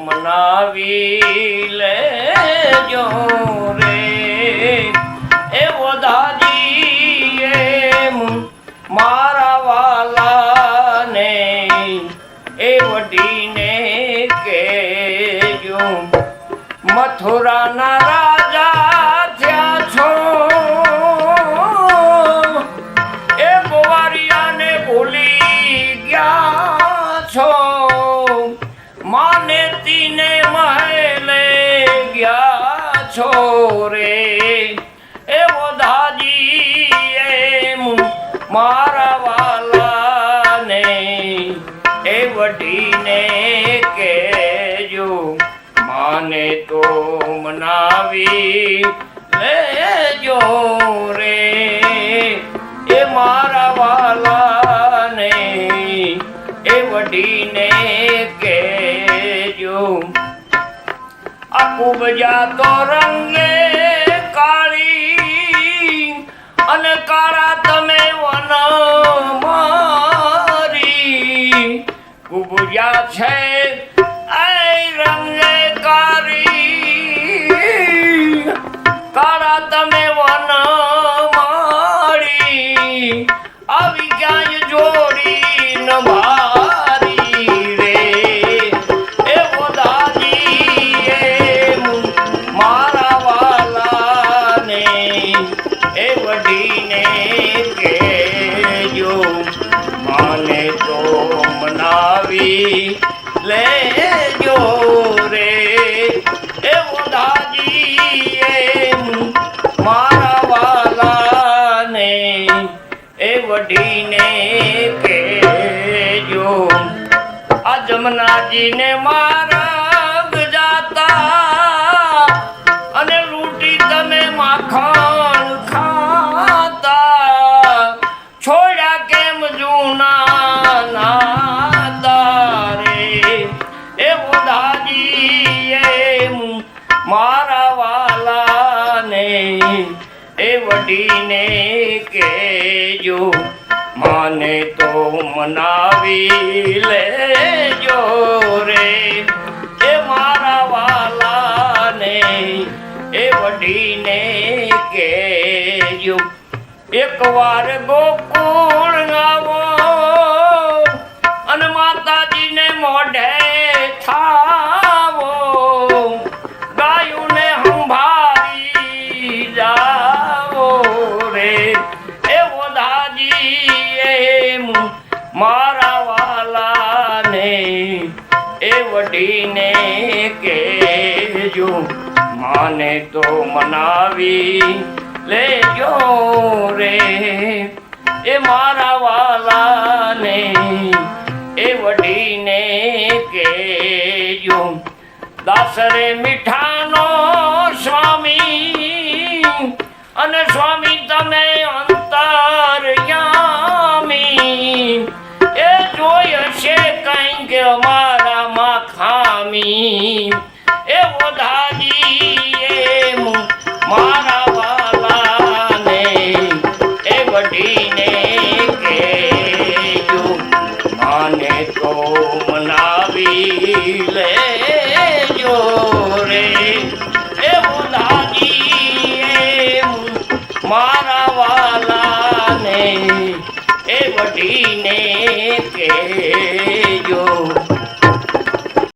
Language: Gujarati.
મનાવી લેજો રે. એવો દાદી એમ મારા વાલાને એ વડીને કેજો. મથુરાના રાજા છો રે એ વધાજી એમ મારા વાલાને એ વઢીને કેજો માને તો મનાવી લેજો રે. એ મારા વાલાને એ વઢીને કેજો કુબજા તો રંગે કાળી અને કાળા તમે વન મારી. ઉપજા છે રંગે કાળી, કાળા તમે વન મારી. આવી ક્યાંય જોડી એ વડીને કેજો, માને તો મનાવી લેજો રે. એ દાદી એમ મારા વાલાને, એ વડીને કેજો. આ જમનાજીને મારા મારા વાલાને એ વડીને કેજો માને તો મનાવી લેજો રે. એ મારા વાલાને એ વડીને કેજો એકવાર ગોકુળ મારા વાલાને એ વડીને કેજો માને તો મનાવી લેજો રે. એ મારા વાલાને એ વડીને કેજો દાસરે મીઠાનો સ્વામી, અને સ્વામી તમે અંતરયામી અમારામાં ખામી એ વધાજી એમ મારા એ વઢીને કેજો માને તો મનાવી લેજો રે. એ વધાજી એમ મારા એ વઢીને કે